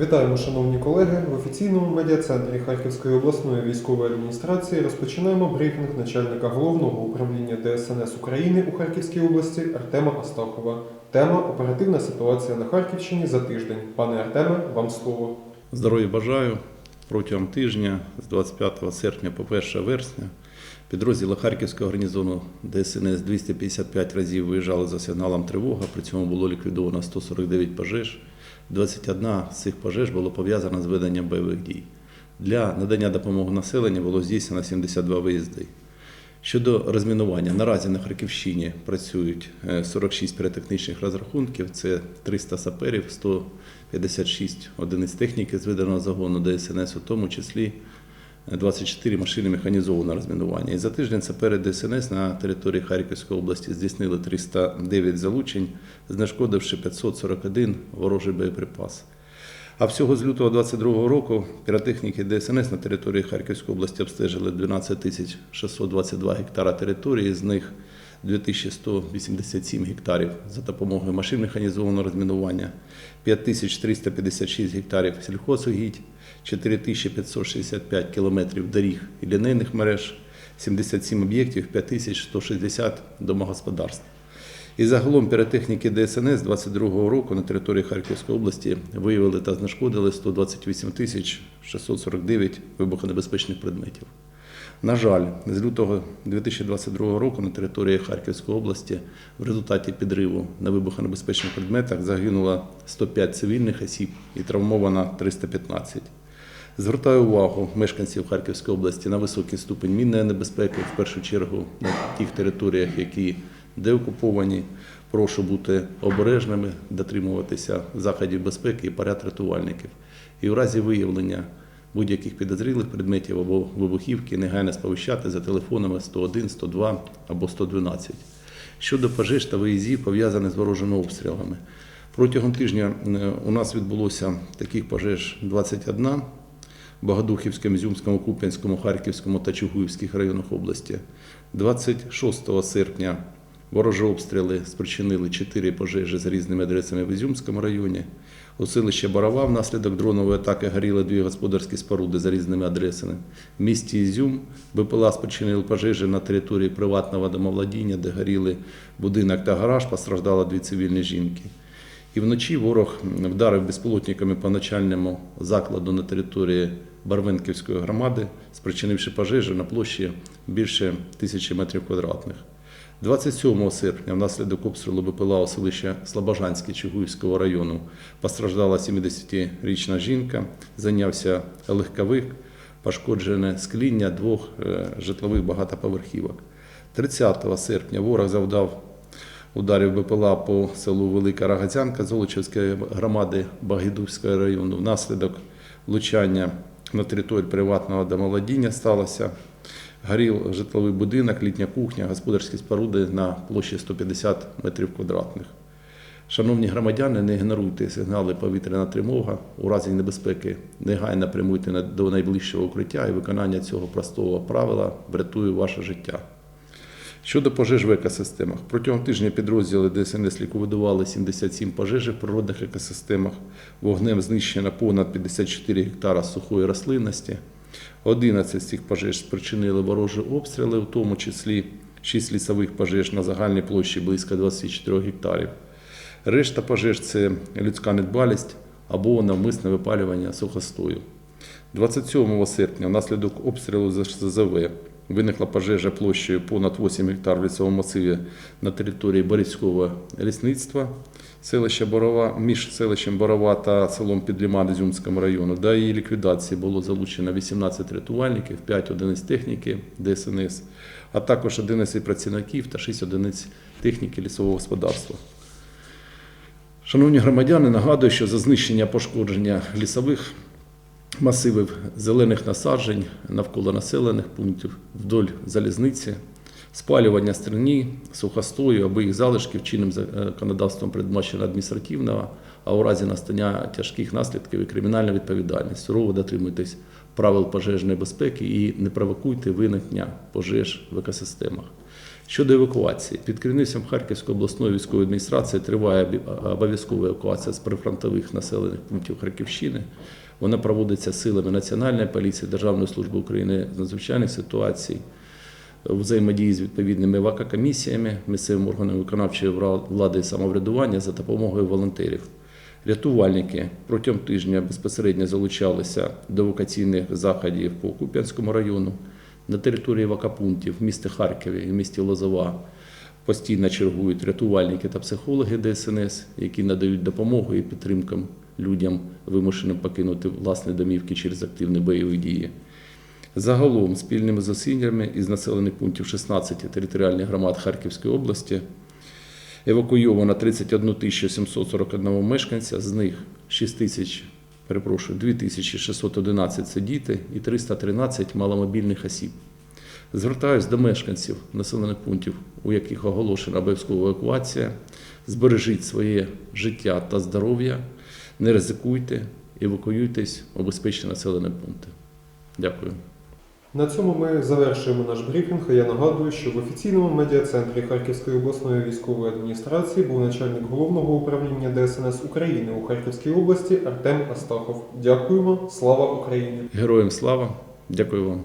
Вітаємо, шановні колеги. В офіційному медіа-центрі Харківської обласної військової адміністрації розпочинаємо брифінг начальника головного управління ДСНС України у Харківській області Артема Астахова. Тема оперативна ситуація на Харківщині за тиждень. Пане Артеме, вам слово. Здоров'я бажаю. Протягом тижня з 25 серпня по 1 вересня підрозділи Харківського гарнізону ДСНС 255 разів виїжджали за сигналом тривога. При цьому було ліквідовано 149 пожеж. 21 з цих пожеж було пов'язано з веденням бойових дій. Для надання допомоги населенню було здійснено 72 виїзди. Щодо розмінування, наразі на Харківщині працюють е, 46 піротехнічних розрахунків, це 300 саперів, 156 одиниць техніки з виданого загону ДСНС, у тому числі е, 24 машини механізованого розмінування. І за тиждень сапери ДСНС на території Харківської області здійснили 309 залучень, знешкодивши 541 ворожий боєприпас. А всього з лютого 2022 року піротехніки ДСНС на території Харківської області обстежили 12 тисяч 622 гектара території, з них 2187 гектарів за допомогою машин механізованого розмінування, 5356 гектарів сільхозугідь, 4565 кілометрів доріг і лінейних мереж, 77 об'єктів, 5160 домогосподарств. І загалом піротехніки ДСНС 22 року на території Харківської області виявили та знешкодили 128 тисяч 649 вибухонебезпечних предметів. На жаль, з лютого 2022 року на території Харківської області в результаті підриву на вибухонебезпечних предметах загинуло 105 цивільних осіб і травмовано 315. Звертаю увагу мешканців Харківської області на високий ступень мінної небезпеки, в першу чергу на тих територіях, які деокуповані. Прошу бути обережними, дотримуватися заходів безпеки і поряд рятувальників. І в разі виявлення будь-яких підозрілих предметів або вибухівки негайно сповіщати за телефонами 101, 102 або 112. Щодо пожеж та виїздів, пов'язаних з ворожими обстрілами. Протягом тижня е, у нас відбулося таких пожеж 21 в Богодухівському, Зюмському, Куп'янському, Харківському та Чугуївських районах області. 26 серпня ворожі обстріли спричинили 4 пожежі з різними адресами в Ізюмському районі. У селищі Барова внаслідок дронової атаки горіли дві господарські споруди за різними адресами. В місті Ізюм БПЛА спричинили пожежі на території приватного домовладіння, де горіли будинок та гараж, постраждало дві цивільні жінки. І вночі ворог вдарив безпілотниками по начальному закладу на території Барвенківської громади, спричинивши пожежі на площі більше тисячі метрів квадратних. 27 серпня внаслідок обстрілу БПЛА у селища Слобожанське Чугуївського району постраждала 70-річна жінка, зайнявся легковик, пошкоджене скління двох е, житлових багатоповерхівок. 30 серпня ворог завдав ударів БПЛА по селу Велика Рогатянка Золочівської громади Багідувського району. Внаслідок влучання на територію приватного домовладіння сталося. Горів житловий будинок, літня кухня, господарські споруди на площі 150 метрів квадратних. Шановні громадяни, не ігноруйте сигнали повітряна тривога. У разі небезпеки негайно прямуйте до найближчого укриття і виконання цього простого правила врятує ваше життя. Щодо пожеж в екосистемах, протягом тижня підрозділи ДСНС ліквідували 77 пожеж в природних екосистемах. Вогнем знищено понад 54 гектара сухої рослинності. 11 з цих пожеж спричинили ворожі обстріли, в тому числі 6 лісових пожеж на загальній площі близько 24 гектарів. Решта пожеж це людська недбалість або навмисне випалювання сухостою. 27 серпня внаслідок обстрілу з ЗЗВ виникла пожежа площею понад 8 гектар в лісовому масиві на території Борівського лісництва селища Борова між селищем Борова та селом Підліман Ізюмському району. До її ліквідації було залучено 18 рятувальників, 5 одиниць техніки ДСНС, а також 11 працівників та 6 одиниць техніки лісового господарства. Шановні громадяни, нагадую, що за знищення пошкодження лісових масивів зелених насаджень навколо населених пунктів вдоль залізниці, спалювання стерні, сухостою або їх залишків чинним законодавством передбачено адміністративного, а у разі настання тяжких наслідків і кримінальна відповідальність. Сурово дотримуйтесь правил пожежної безпеки і не провокуйте виникнення пожеж в екосистемах. Щодо евакуації, під керівництвом Харківської обласної військової адміністрації триває обов'язкова евакуація з прифронтових населених пунктів Харківщини. Вона проводиться силами Національної поліції, Державної служби України з надзвичайних ситуацій, взаємодії з відповідними евакокомісіями, місцевими органами виконавчої влади і самоврядування за допомогою волонтерів. Рятувальники протягом тижня безпосередньо залучалися до евакуаційних заходів по Куп'янському району. На території евакопунктів в місті Харкові і в місті Лозова постійно чергують рятувальники та психологи ДСНС, які надають допомогу і підтримку людям, вимушеним покинути власні домівки через активні бойові дії. Загалом спільними зусиллями із населених пунктів 16 територіальних громад Харківської області евакуйовано 31 741 мешканця, з них 6 тисяч, перепрошую, 2611 – це діти і 313 маломобільних осіб. Звертаюсь до мешканців населених пунктів, у яких оголошена обов'язкова евакуація. Збережіть своє життя та здоров'я, не ризикуйте, евакуюйтесь у безпечні населені пункти. Дякую. На цьому ми завершуємо наш брифінг. Я нагадую, що в офіційному медіа-центрі Харківської обласної військової адміністрації був начальник головного управління ДСНС України у Харківській області Артем Астахов. Дякуємо. Слава Україні! Героям слава! Дякую вам.